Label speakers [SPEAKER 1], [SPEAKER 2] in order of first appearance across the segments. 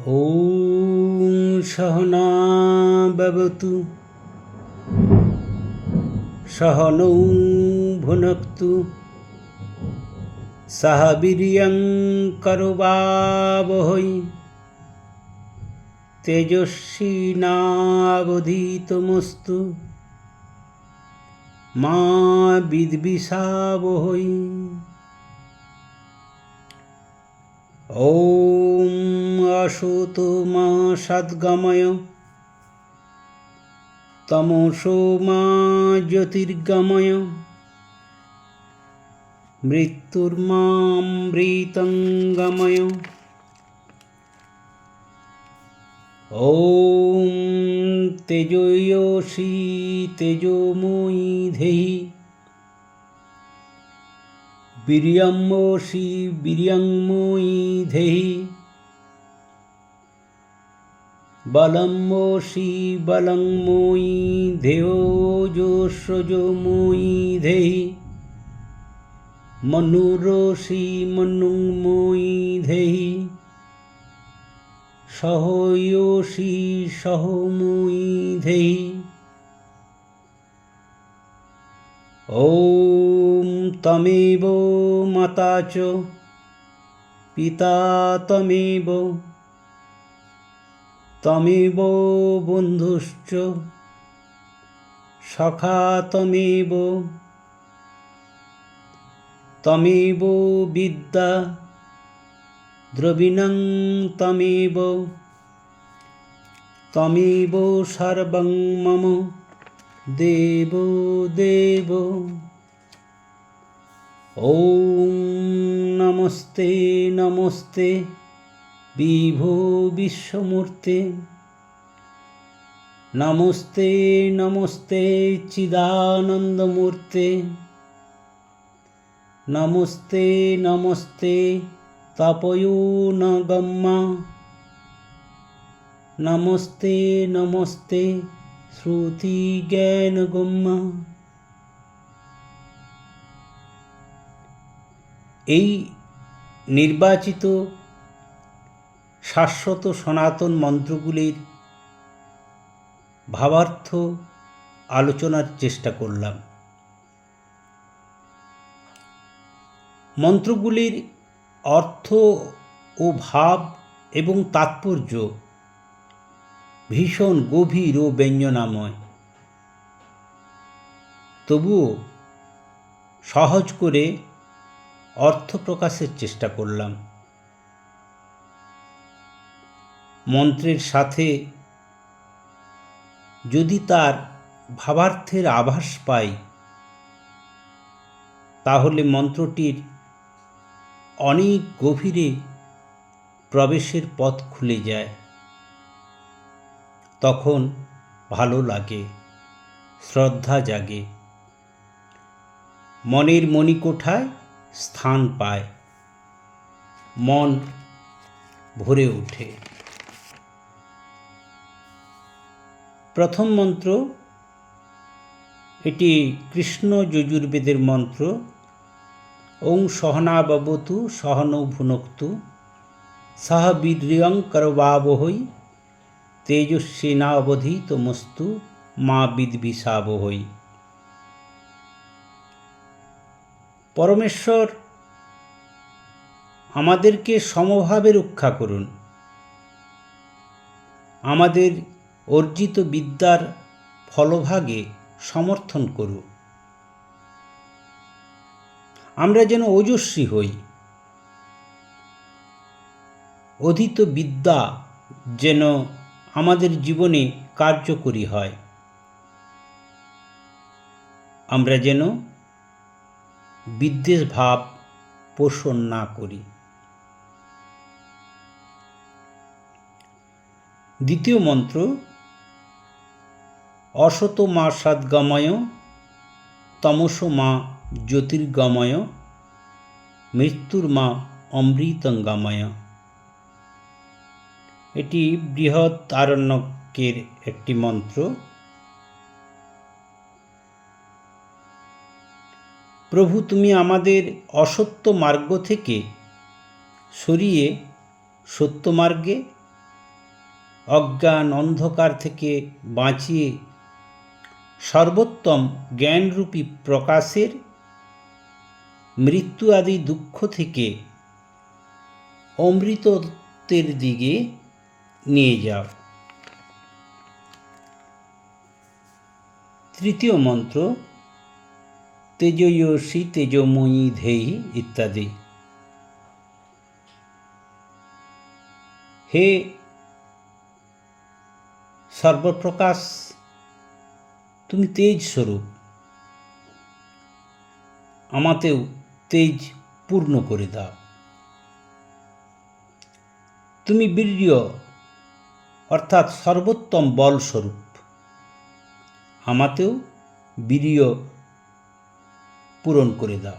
[SPEAKER 1] ॐ सहना भवतु सहनौ भुनक्तु सह वीर्यं करवावहै तेजस्विनावधीतमस्तु मा विद्विषावहै ॐ वासुतु मा सद्गमय तमसो मा ज्योतिर्गमय मृत्युर्मामृतङ्गमय ॐ तेजोयोषि तेजोमयी धेहि वीर्यं मोषि वीर्यं मोयि धेहि ধেহি বীর্যমসী বীর্যময়ী ধেহি বলম্বসি বলংময়ী ধেয়োজস্রজময়ী ধেহি মনুরসি মনুময়ী ধেহি সহয়োষি সহময়ী ধেহি ॐ तमेव माता च पिता तमेव তমেব বন্ধুশ্চ, সখা তমেব তমেব বিদ্যা, দ্রবিণং তমেব তমেব সর্বং মম, দেব দেব। ॐ নমস্তে নমস্তে। বিভো বিশ্বমূর্তে। নমস্তে নমস্তে চিদানন্দমূর্তে। নমস্তে নমস্তে তপয়োনগম্মা নমস্তে নমস্তে শ্রুতিজ্ঞানগম্মা এই নির্বাচিত শাশ্বত সনাতন মন্ত্রগুলির ভাবার্থ আলোচনার চেষ্টা করলাম। মন্ত্রগুলির অর্থ ও ভাব এবং তাৎপর্য ভীষণ গভীর ও ব্যঞ্জনাময়। তবুও সহজ করে অর্থ প্রকাশের চেষ্টা করলাম। মন্ত্রের সাথে যদি তার ভাবার্থের আভাস পাই, তাহলে মন্ত্রটির অনেক গভীরে প্রবেশের পথ খুলে যায়। তখন ভালো লাগে, শ্রদ্ধা জাগে। মনের মণিকোঠায় স্থান পায়। মন ভরে ওঠে। প্রথম মন্ত্র, এটি কৃষ্ণ যজুর্বেদের মন্ত্র, ওং সহনাবতু সহনৌ ভুনক্তু, সহ বীর্যং করবাবহৈ তেজস্বিনাবধি তমস্তু মা বিদ্বিষাবহৈ। পরমেশ্বর, আমাদেরকে সমভাবে রক্ষা করুন। আমাদের অর্জিত বিদ্যার ফলভাগে সমর্থন করু। আমরা যেন ওজস্বী হই। অধীত বিদ্যা যেন আমাদের জীবনে কার্যকরী হয়। আমরা যেন বিদ্বেষ ভাব পোষণ না করি। দ্বিতীয় মন্ত্র অসত মা সদ্গময়, তমস মা জ্যোতির্গময়, মৃত্যুর মা অমৃতঙ্গময়। এটি বৃহৎ আরণ্যকের একটি মন্ত্র। প্রভু, তুমি আমাদের অসত্য মার্গ থেকে সরিয়ে সত্য মার্গে, অজ্ঞান অন্ধকার থেকে বাঁচিয়ে সর্বোত্তম জ্ঞানরূপী প্রকাশের মৃত্যু আদি দুঃখ থেকে অমৃতত্বের দিকে নিয়ে যাও। তৃতীয় মন্ত্র তেজয়সী তেজময়ী ধেয়ী ইত্যাদি। হে সর্বপ্রকাশ তুমি তেজ স্বরূপ। আমাতেও তেজ পূর্ণ করে দাও। তুমি বীর্য, অর্থাৎ সর্বোত্তম বল স্বরূপ। আমাতেও বীর্য পূরণ করে দাও।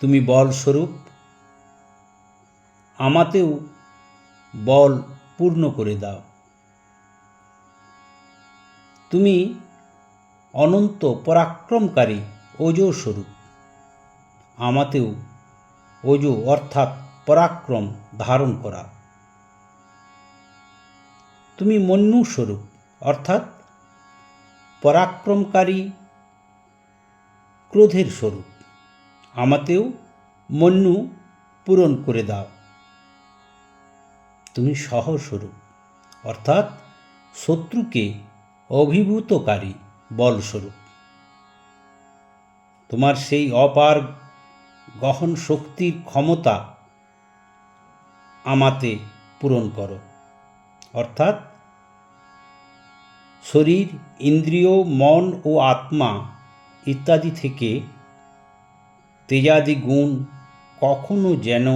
[SPEAKER 1] তুমি বল স্বরূপ। আমাতেও বল পূর্ণ করে দাও। তুমি অনন্ত পরাক্রমকারী ওজো স্বরূপ। আমাতেও ওজো অর্থাৎ পরাক্রম ধারণ করা। তুমি মন্যু স্বরূপ, অর্থাৎ পরাক্রমকারী ক্রোধের স্বরূপ। আমাতেও মন্যু পূরণ করে দাও। তুমি সহস্বরূপ অর্থাৎ শত্রুকে অভিভূতকারী, বলস্বরূপ। তোমার সেই অপার গহন শক্তির ক্ষমতা আমাতে পূরণ করো। অর্থাৎ শরীর, ইন্দ্রিয়, মন ও আত্মা ইত্যাদি থেকে তেজাদি গুণ কখনো যেন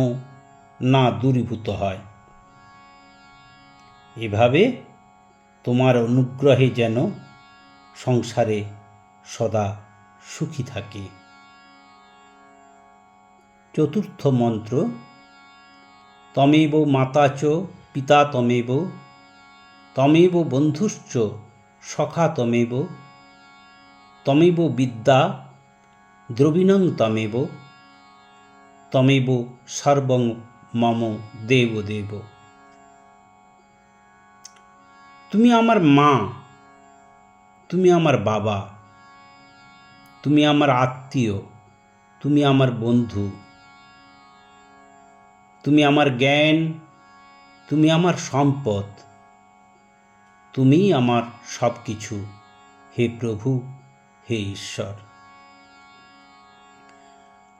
[SPEAKER 1] না দূরীভূত হয়। এভাবে তোমার অনুগ্রহে যেন সংসারে সদা সুখী থাকে। চতুর্থ মন্ত্র, তমেব মাতা চ পিতা তমেব তমেব বন্ধুশ্চ সখা তমেব তমেব বিদ্যা দ্রবিণং তমেব তমেব সর্বং মম দেব দেব তুমি আমার মা, তুমি আমার বাবা, তুমি আমার আত্মীয়, তুমি আমার বন্ধু, তুমি আমার জ্ঞান, তুমি আমার সম্পদ, তুমি আমার সব কিছু হে প্রভু, হে ঈশ্বর।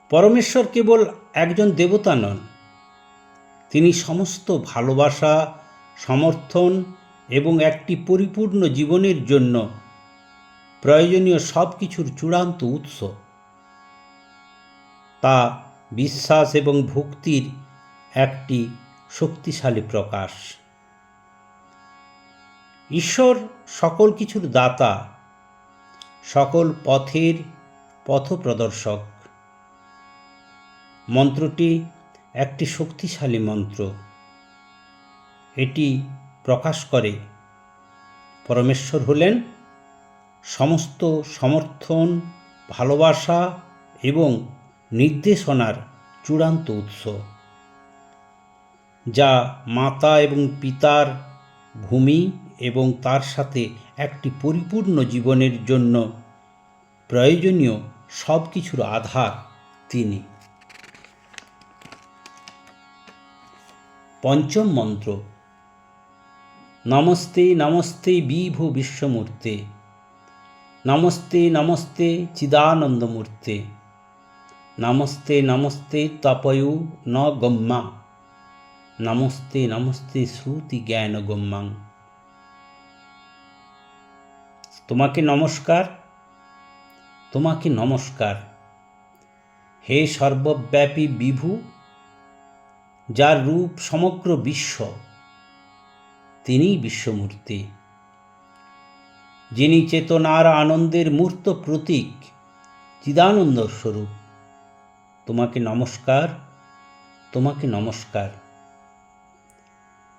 [SPEAKER 1] পরমেশ্বর কেবল একজন দেবতা নন, তিনি সমস্ত ভালোবাসা, সমর্থন এবং একটি পরিপূর্ণ জীবনের জন্য প্রয়োজনীয় সব কিছুর চূড়ান্ত উৎস। তা বিশ্বাস এবং ভক্তির একটি শক্তিশালী প্রকাশ। ঈশ্বর সকল কিছুর দাতা, সকল পথের পথপ্রদর্শক। মন্ত্রটি একটি শক্তিশালী মন্ত্র। এটি প্রকাশ করে। পরমেশ্বর হলেন সমস্ত সমর্থন, ভালোবাসা এবং নির্দেশনার চূড়ান্ত উৎস, যা মাতা এবং পিতার ভূমি এবং তার সাথে একটি পরিপূর্ণ জীবনের জন্য প্রয়োজনীয় সব কিছুর আধার তিনি। পঞ্চম মন্ত্র নমস্তে নমস্তে বিভু বিশ্বমূর্তে। নমস্তে নমস্তে চিদানন্দমূর্তে। নমস্তে নমস্তে তপয়ু ন গম্মা নমস্তে নমস্তে শ্রুতি জ্ঞান গম্যাং। তোমাকে নমস্কার তোমাকে নমস্কার। হে সর্বব্যাপী বিভু, যার রূপ সমগ্র বিশ্ব তিনিই বিশ্বমূর্তি। যিনি চেতনার আনন্দের মূর্ত প্রতীক, চিদানন্দ স্বরূপ। তোমাকে নমস্কার তোমাকে নমস্কার।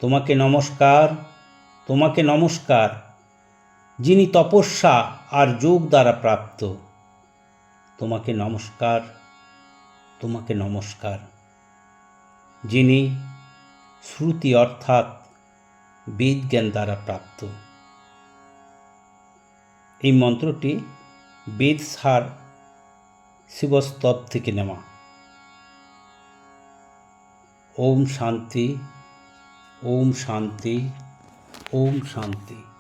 [SPEAKER 1] তোমাকে নমস্কার তোমাকে নমস্কার। যিনি তপস্যা আর যোগ দ্বারা প্রাপ্ত, তোমাকে নমস্কার তোমাকে নমস্কার। যিনি শ্রুতি অর্থাৎ বেদ জ্ঞান দ্বারা প্রাপ্ত। এই মন্ত্রটি বেদ সার শিবস্তব থেকে নেওয়া। ওম শান্তি ওম শান্তি ওম শান্তি।